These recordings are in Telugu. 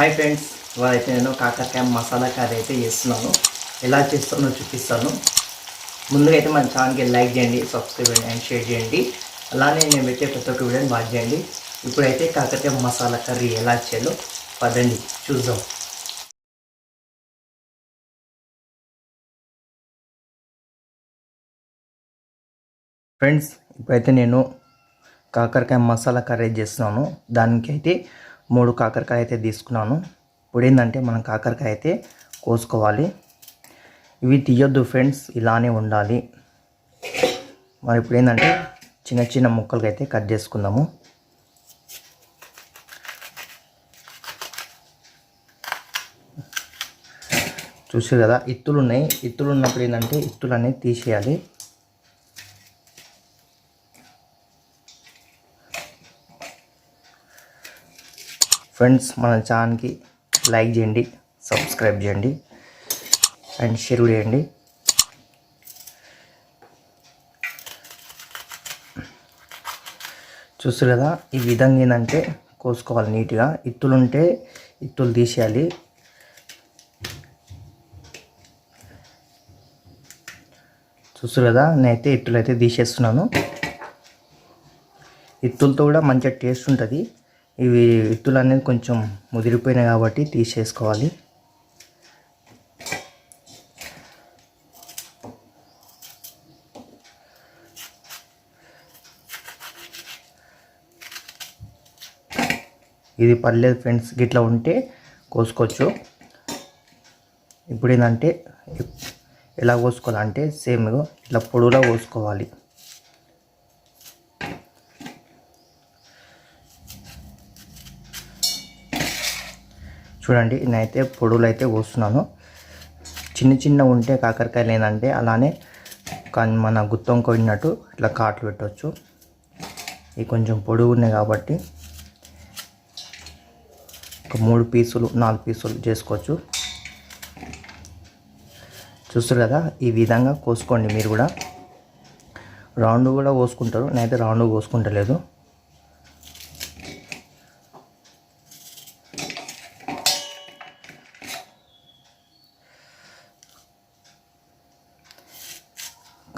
హాయ్ ఫ్రెండ్స్ ఇవాళ అయితే నేను కాకరకాయ మసాలా కర్రీ అయితే చేస్తున్నాను. ఎలా చేస్తానో చూపిస్తాను. ముందుగా అయితే మన ఛానల్కి లైక్ చేయండి సబ్స్క్రైబ్ చేయండి అండ్ షేర్ చేయండి. అలానే నేను పెట్టే ప్రతి ఒక్క వీడియోని వాచ్ చేయండి. ఇప్పుడైతే కాకరకాయ మసాలా కర్రీ ఎలా చేయాలో పదండి చూద్దాం. ఫ్రెండ్స్ ఇప్పుడైతే నేను కాకరకాయ మసాలా కర్రీ చేస్తున్నాను. దానికైతే మూడు కాకరకాయ అయితే తీసుకున్నాను. ఇప్పుడు ఏంటంటే మనం కాకరకాయ అయితే కోసుకోవాలి. ఇవి తీయొద్దు ఫ్రెండ్స్ ఇలానే ఉండాలి. మరి ఇప్పుడు ఏంటంటే చిన్న చిన్న ముక్కలకి అయితే కట్ చేసుకుందాము. చూసారు కదా ఇత్తులు ఉన్నాయి. ఇత్తులు ఉన్నప్పుడు ఏంటంటే ఇత్తులు అనేది తీసేయాలి. ఫ్రెండ్స్ మన ఛానల్కి లైక్ చేయండి సబ్స్క్రైబ్ చేయండి అండ్ షేర్ చేయండి. చూస్తారు కదా ఈ విధంగా ఏంటంటే కోసుకోవాలి నీట్గా. ఇత్తులు ఉంటే ఇత్తులు తీసేయాలి. చూస్తారు కదా నేనైతే ఇత్తులు అయితే తీసేస్తున్నాను. ఇత్తులతో కూడా మంచిగా టేస్ట్ ఉంటుంది. ఇవి విత్తులు అనేది కొంచెం ముదిరిపోయినాయి కాబట్టి తీసేసుకోవాలి. ఇది పర్లేదు ఫ్రెండ్స్ గిట్లా ఉంటే కోసుకోవచ్చు. ఇప్పుడు ఏంటంటే ఎలా కోసుకోవాలంటే సేమ్ ఇట్లా పొడుగులా కోసుకోవాలి. చూడండి నేనైతే పొడులు అయితే కోస్తున్నాను. చిన్న చిన్న ఉంటే కాకరకాయలు ఏంటంటే అలానే కానీ మన గుత్తం కొడినట్టు ఇట్లా కాట్లు పెట్టవచ్చు ఇవి కొంచెం పొడుగు ఉన్నాయి కాబట్టి ఒక మూడు పీసులు నాలుగు పీసులు చేసుకోవచ్చు. చూస్తారు కదా ఈ విధంగా కోసుకోండి మీరు కూడా. రౌండ్ కూడా కోసుకుంటారు నేనైతే రౌండ్ కోసుకుంటలేదు.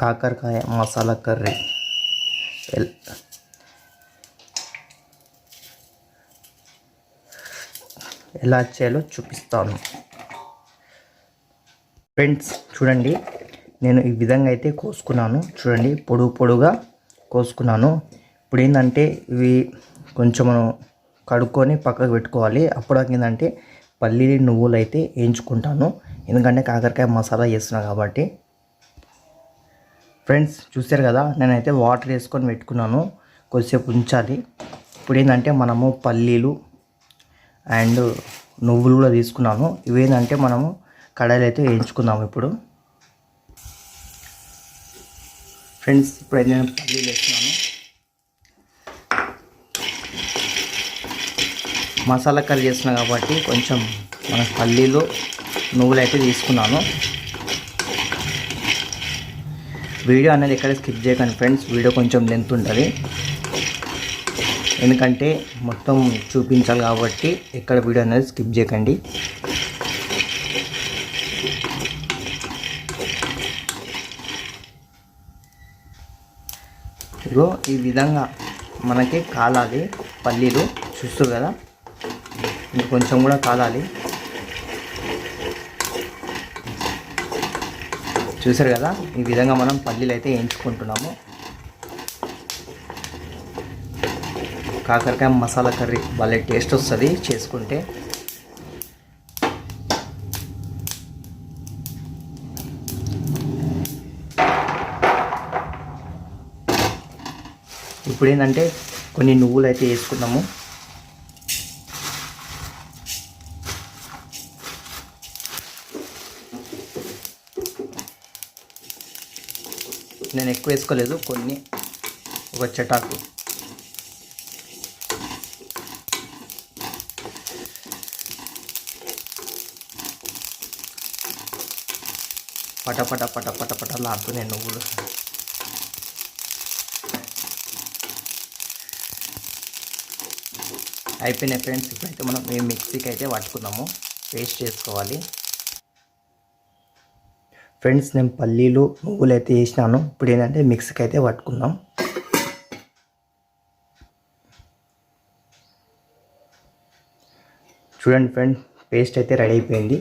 కాకరకాయ మసాలా కర్రీ. ఎల్- ఎలా చేయాలో చూపిస్తాను. ఫ్రెండ్స్ చూడండి. నేను ఈ విధంగా అయితే కోసుకున్నాను. చూడండి పొడుగు పొడుగా కోసుకున్నాను. ఇప్పుడు ఏంటంటే ఇవి కొంచెం మనం కడుక్కొని పక్కకు పెట్టుకోవాలి. అప్పుడు ఏంటంటే పల్లీలు నువ్వులు అయితే వేయించుకుంటాను. ఎందుకంటే కాకరకాయ మసాలా చేస్తున్నాను కాబట్టి. ఫ్రెండ్స్ చూశారు కదా నేనైతే వాటర్ వేసుకొని పెట్టుకున్నాను. కొద్దిసేపు ఉంచాలి. ఇప్పుడు ఏంటంటే మనము పల్లీలు అండ్ నువ్వులు కూడా తీసుకున్నాను. ఇవేంటంటే మనము కడాయిలు అయితే వేయించుకుందాము ఇప్పుడు. ఫ్రెండ్స్ ఇప్పుడు నేను పల్లీలు వేస్తున్నాను. మసాలా కర్రీ చేస్తున్నాను కాబట్టి కొంచెం మన పల్లీలు నువ్వులు అయితే తీసుకున్నాను. వీడియో అనేది ఎక్కడ స్కిప్ చేయకండి ఫ్రెండ్స్. వీడియో కొంచెం లెంత్ ఉంటుంది. ఎందుకంటే మొత్తం చూపించాలి కాబట్టి ఎక్కడ వీడియో అనేది స్కిప్ చేయకండి. ఇగో ఈ విధంగా మనకి కాలాలి పల్లీలు. చూస్తూ కదా? కొంచెం కూడా కాలాలి. చూసారు కదా? ఈ విధంగా మనం పల్లీలు అయితే వేయించుకుంటున్నాము. కాకరకాయ మసాలా కర్రీ భలే టేస్ట్ వస్తుంది చేసుకుంటే. ఇప్పుడు ఏంటంటే కొన్ని నువ్వులు అయితే వేసుకున్నాము నేను ఎక్కువ వేసుకోలేదు కొన్ని ఒక చటాకు. పట పట పట పట లాడుతున్నాయి నువ్వులు. అయిపోయినాయి ఫ్రెండ్స్ ఇప్పుడైతే మనం ఈ మిక్సీకి అయితే పట్టుకున్నాము పేస్ట్ చేసుకోవాలి. ఫ్రెండ్స్ నేను పల్లీలు నువ్వులు అయితే వేసినాను. ఇప్పుడు ఏంటంటే మిక్స్కి అయితే పట్టుకుందాం. చూడండి ఫ్రెండ్ పేస్ట్ అయితే రెడీ అయిపోయింది.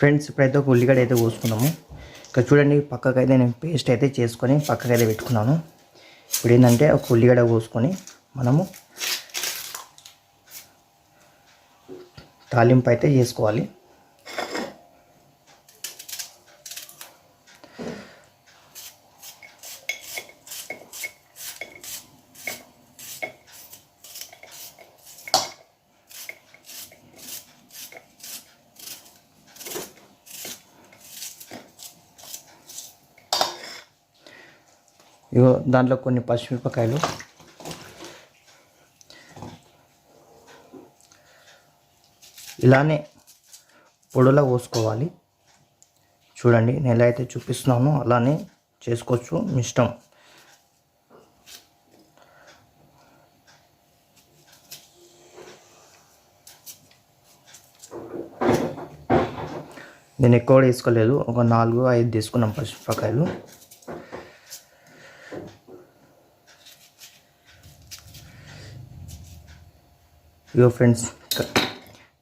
ఫ్రెండ్స్ ఇప్పుడైతే ఒక ఉల్లిగడ్డ అయితే కోసుకున్నాము. ఇక్కడ చూడండి పక్కకు అయితే నేను పేస్ట్ అయితే చేసుకొని పక్కకు అయితే పెట్టుకున్నాను. ఇప్పుడు ఏంటంటే ఒక ఉల్లిగడ్డ కోసుకొని మనము తాలింపు అయితే చేసుకోవాలి. ఇగో దాంట్లో కొన్ని పచ్చిమిరపకాయలు ఇలానే పొడలా పోసుకోవాలి చూడండి నేను ఎలా అయితే చూపిస్తున్నానో. అలానే చేసుకోవచ్చు. మీ ఇష్టం. నేను ఎక్కువ కూడా వేసుకోలేదు. ఒక నాలుగు ఐదు తీసుకున్నాం పచ్చిమిరపకాయలు ఇగో ఫ్రెండ్స్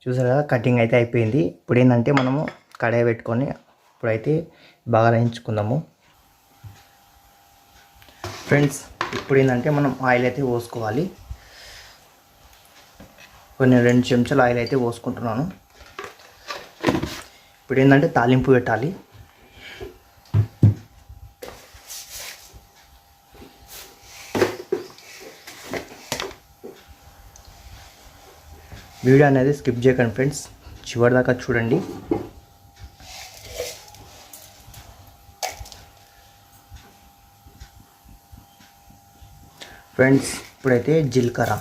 చూసారు కదా కటింగ్ అయితే అయిపోయింది. ఇప్పుడు ఏంటంటే మనము కడాయి పెట్టుకొని ఇప్పుడైతే బాగా రాయించుకుందాము ఫ్రెండ్స్ ఇప్పుడు ఏంటంటే మనం ఆయిల్ అయితే పోసుకోవాలి. కొన్ని రెండు చెంచాలు ఆయిల్ అయితే పోసుకుంటున్నాను. ఇప్పుడు ఏంటంటే తాలింపు పెట్టాలి. వీడియో అనేది స్కిప్ చేయకండి ఫ్రెండ్స్. చివరి దాకా చూడండి. ఫ్రెండ్స్ ఇప్పుడైతే జీలకర్ర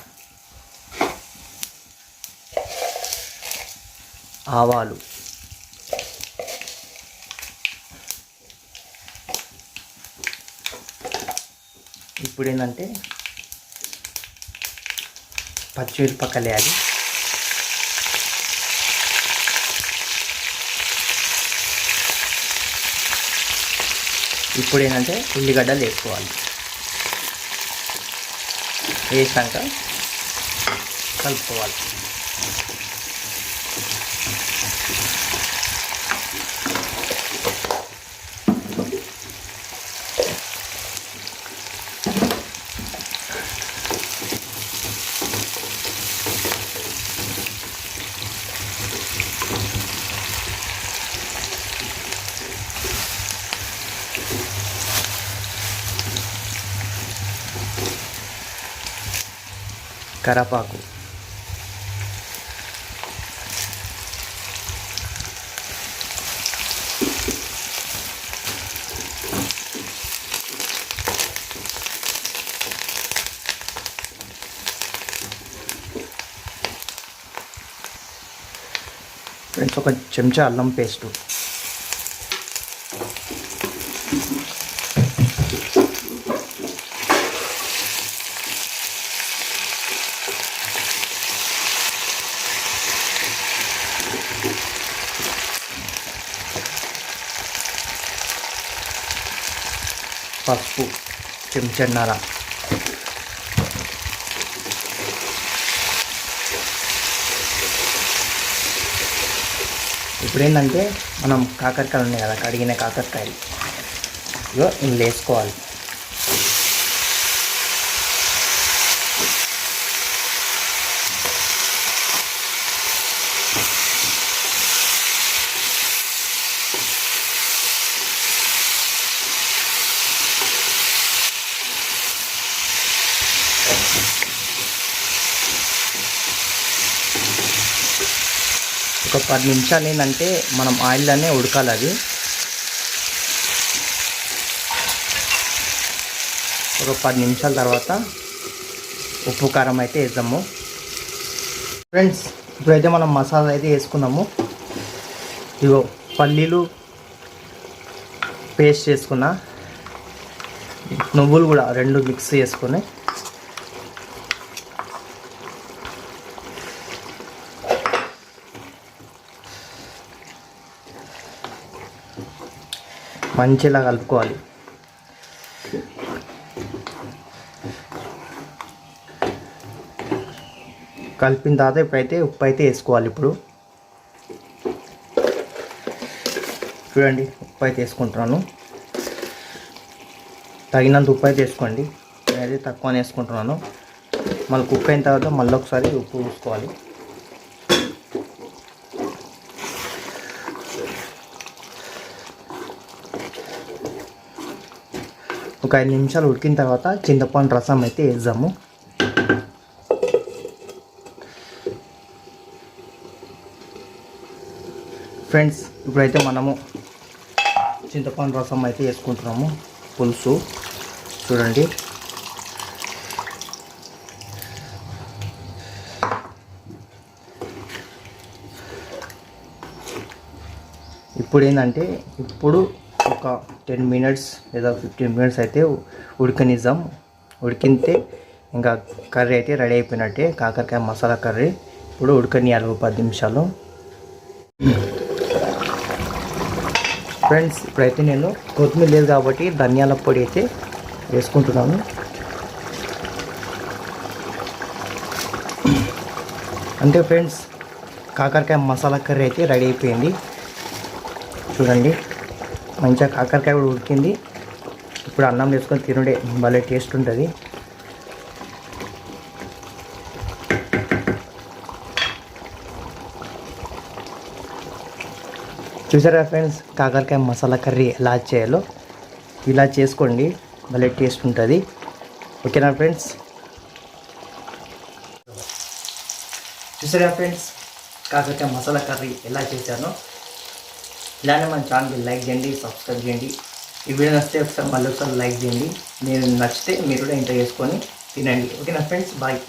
ఆవాలు ఇప్పుడు ఏంటంటే పచ్చిమిరపకాయలు వేయాలి ఇప్పుడు ఏంటంటే ఉల్లిగడ్డలు వేసుకోవాలి. వేసాక కలుపుకోవాలి. కరపాకు. ఫ్రెండ్స్ ఒక చెంచా అల్లం పేస్టు. పసుపు చెంచన్నర ఇప్పుడు ఏంటంటే మనం కాకరకాయలు ఉన్నాయి కదా కడిగిన కాకరకాయలు. ఇవో ఇందులో వేసుకోవాలి. ఒక పది నిమిషాలు ఏంటంటే మనం ఆయిల్లోనే ఉడకాలి అది. ఒక పది నిమిషాల తర్వాత ఉప్పు కారం అయితే వేద్దాము. ఫ్రెండ్స్ ఇప్పుడైతే మనం మసాలా అయితే వేసుకున్నాము. ఇగో పల్లీలు పేస్ట్ చేసుకున్నా. నువ్వులు కూడా రెండు మిక్స్ చేసుకొని మంచిగా కలుపుకోవాలి. కలిపిన తర్వాత ఇప్పుడైతే ఉప్పు అయితే వేసుకోవాలి ఇప్పుడు. చూడండి ఉప్పు అయితే వేసుకుంటున్నాను. తగినంత ఉప్పు అయితే వేసుకోండి. నేనైతే తక్కువ వేసుకుంటున్నాను. మళ్ళీ కుక్ అయిన తర్వాత మళ్ళీ ఒకసారి ఉప్పు చూసుకోవాలి ఒక ఐదు నిమిషాలు ఉడికిన తర్వాత చింతపండు రసం అయితే వేద్దాము. ఫ్రెండ్స్ ఇప్పుడైతే మనము చింతపండు రసం అయితే వేసుకుంటున్నాము. పులుసు. చూడండి. ఇప్పుడు ఏంటంటే ఇప్పుడు ఒక టెన్ మినిట్స్ లేదా ఫిఫ్టీన్ మినిట్స్ అయితే ఉడికనిద్దాం. ఉడికితే ఇంకా కర్రీ అయితే రెడీ అయిపోయినట్టే. కాకరకాయ మసాలా కర్రీ ఇప్పుడు ఉడకనియాలి ఒక పది నిమిషాలు. ఫ్రెండ్స్ ఇప్పుడైతే నేను కొత్తిమీర లేదు కాబట్టి ధనియాల పొడి అయితే వేసుకుంటున్నాను. అంతే ఫ్రెండ్స్ కాకరకాయ మసాలా కర్రీ అయితే రెడీ అయిపోయింది. చూడండి. మంచిగా కాకరకాయ కూడా ఉడికింది. ఇప్పుడు అన్నం వేసుకొని తినుడే భలే టేస్ట్ ఉంటుంది. చూసారా ఫ్రెండ్స్ కాకరకాయ మసాలా కర్రీ ఎలా చేయాలో? ఇలా చేసుకోండి భలే టేస్ట్ ఉంటుంది. ఓకేనా ఫ్రెండ్స్? చూసారా ఫ్రెండ్స్ కాకరకాయ మసాలా కర్రీ ఎలా చేశానో? ఇలానే మన ఛానల్కి లైక్ చేయండి సబ్స్క్రైబ్ చేయండి. ఈ వీడియో నచ్చితే ఒకసారి మళ్ళీ ఒకసారి లైక్ చేయండి. నేను నచ్చితే మీరు కూడా ఎంటర్ చేసుకొని తినండి. ఓకేనా ఫ్రెండ్స్? బాయ్.